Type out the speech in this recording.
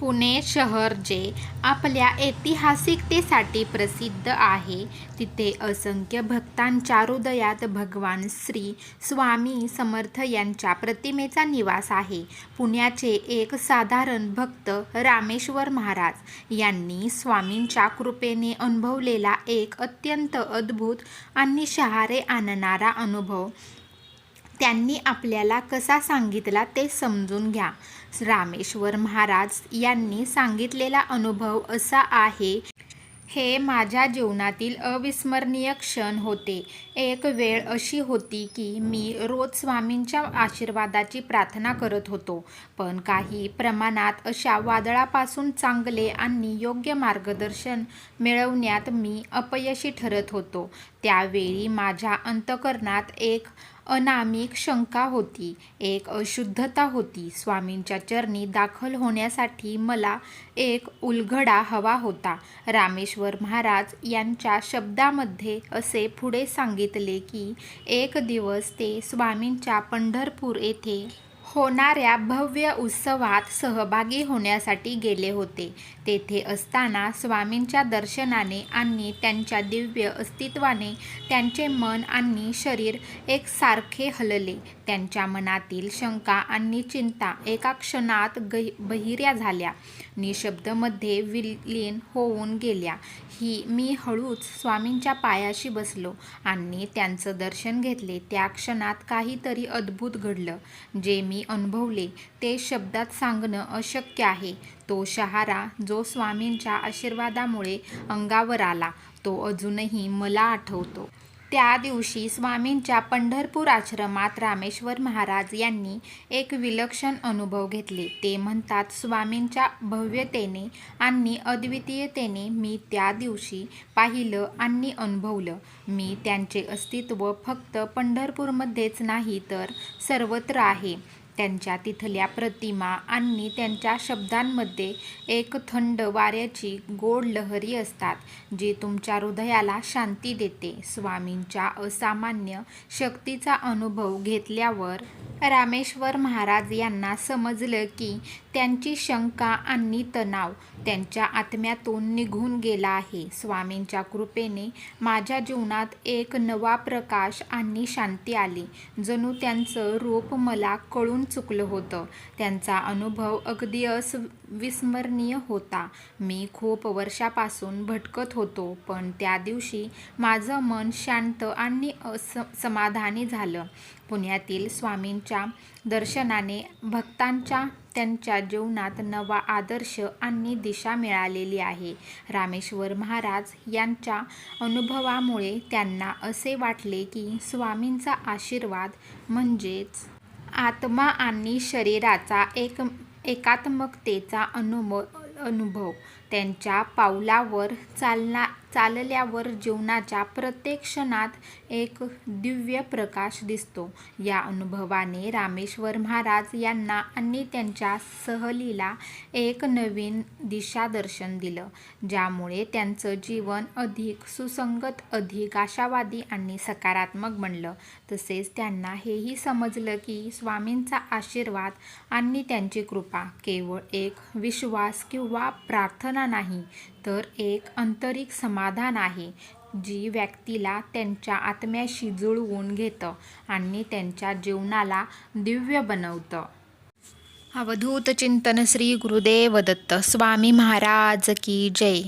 पुणे शहर जे आपल्या ऐतिहासिकतेसाठी प्रसिद्ध आहे तिथे असंख्य भक्तांच्या हृदयात भगवान श्री स्वामी समर्थ यांच्या प्रतिमेचा निवास आहे. पुण्याचे एक साधारण भक्त रामेश्वर महाराज यांनी स्वामींच्या कृपेने अनुभवलेला एक अत्यंत अद्भुत आणि शहारे आणणारा अनुभव त्यांनी आपल्याला कसा सांगितला ते समजून घ्या. रामेश्वर महाराज यांनी सांगितलेला अनुभव असा आहे हे माझ्या जीवनातील अविस्मरणीय क्षण होते. एक वेळ अशी होती की मी रोज स्वामींच्या आशीर्वादाची प्रार्थना करत होतो. पण काही प्रमाणात अशा वादळापासून चांगले आणि योग्य मार्गदर्शन मिळवण्यात मी अपयशी ठरत होतो. त्यावेळी माझ्या अंतकरणात एक अनामिक शंका होती. एक अशुद्धता होती. स्वामींच्या चरणी दाखल होण्यासाठी मला एक उलघडा हवा होता. रामेश्वर महाराज यांच्या शब्दामध्ये असे पुढे सांगितले की एक दिवस ते स्वामींच्या पंढरपूर येथे होणाऱ्या भव्य उत्सवात सहभागी होण्यासाठी गेले होते. तेथे असताना स्वामींच्या दर्शनाने आणि त्यांच्या दिव्य अस्तित्वाने त्यांचे मन आणि शरीर एकसारखे हलले. त्यांच्या मनातील शंका आणि चिंता एका क्षणात ग बहिऱ्या झाल्या. निशब्दमध्ये विलीन होऊन गेल्या. ही मी हळूच स्वामींच्या पायाशी बसलो आणि त्यांचं दर्शन घेतले. त्या क्षणात काहीतरी अद्भुत घडलं. जे मी अनुभवले ते शब्दात सांगणं अशक्य आहे. तो शहारा जो स्वामींच्या आशीर्वादामुळे अंगावर आला तो अजूनही मला आठवतो. त्या दिवशी स्वामींच्या पंढरपूर आश्रमात रामेश्वर महाराज यांनी एक विलक्षण अनुभव घेतले. ते म्हणतात स्वामींच्या भव्यतेने आणि अद्वितीयतेने मी त्या दिवशी पाहिलं आणि अनुभवलं. मी त्यांचे अस्तित्व फक्त पंढरपूरमध्येच नाही तर सर्वत्र आहे. त्यांच्या तिथल्या प्रतिमा आणि त्यांच्या शब्दांमध्ये एक थंड वाऱ्याची गोड लहरी असतात जी तुमच्या हृदयाला शांती देते. स्वामींच्या असामान्य शक्तीचा अनुभव घेतल्यावर रामेश्वर महाराज यांना समजलं की त्यांची शंका आणि तणाव त्यांच्या आत्म्यातून निघून गेला आहे. स्वामींच्या कृपेने माझ्या जीवनात एक नवा प्रकाश आणि शांती आली जणू त्यांचं रूप मला कळून चुकलं होतं. त्यांचा अनुभव अगदी अस्विस्मरणीय होता. मी खूप वर्षापासून भटकत होतो पण त्या दिवशी माझं मन शांत आणि अस समाधानी झालं. पुण्यातील स्वामींच्या दर्शनाने भक्तांच्या त्यांच्या जीवनात नवा आदर्श आणि दिशा मिळालेली आहे. रामेश्वर महाराज यांच्या अनुभवामुळे त्यांना असे वाटले की स्वामींचा आशीर्वाद म्हणजेच आत्मा आणि शरीराचा एक एकात्मकतेचा अनुभव अनुभव. त्यांच्या पावलावर चालना चालल्यावर जीवनाच्या प्रत्येक क्षणात एक दिव्य प्रकाश दिसतो. या अनुभवाने रामेश्वर महाराज यांना आणि त्यांच्या सहलीला एक नवीन दिशादर्शन दिलं ज्यामुळे त्यांचं जीवन अधिक सुसंगत अधिक आशावादी आणि सकारात्मक बनलं. तसेच त्यांना हेही समजलं की स्वामींचा आशीर्वाद आणि त्यांची कृपा केवळ एक विश्वास किंवा प्रार्थना नाही तर एक आंतरिक समाधान आहे जी व्यक्तीला त्यांच्या आत्म्याशी जुळवून घेतं आणि त्यांच्या जीवनाला दिव्य बनवतं. अवधूत चिंतन श्री गुरुदेव दत्त स्वामी महाराज की जय.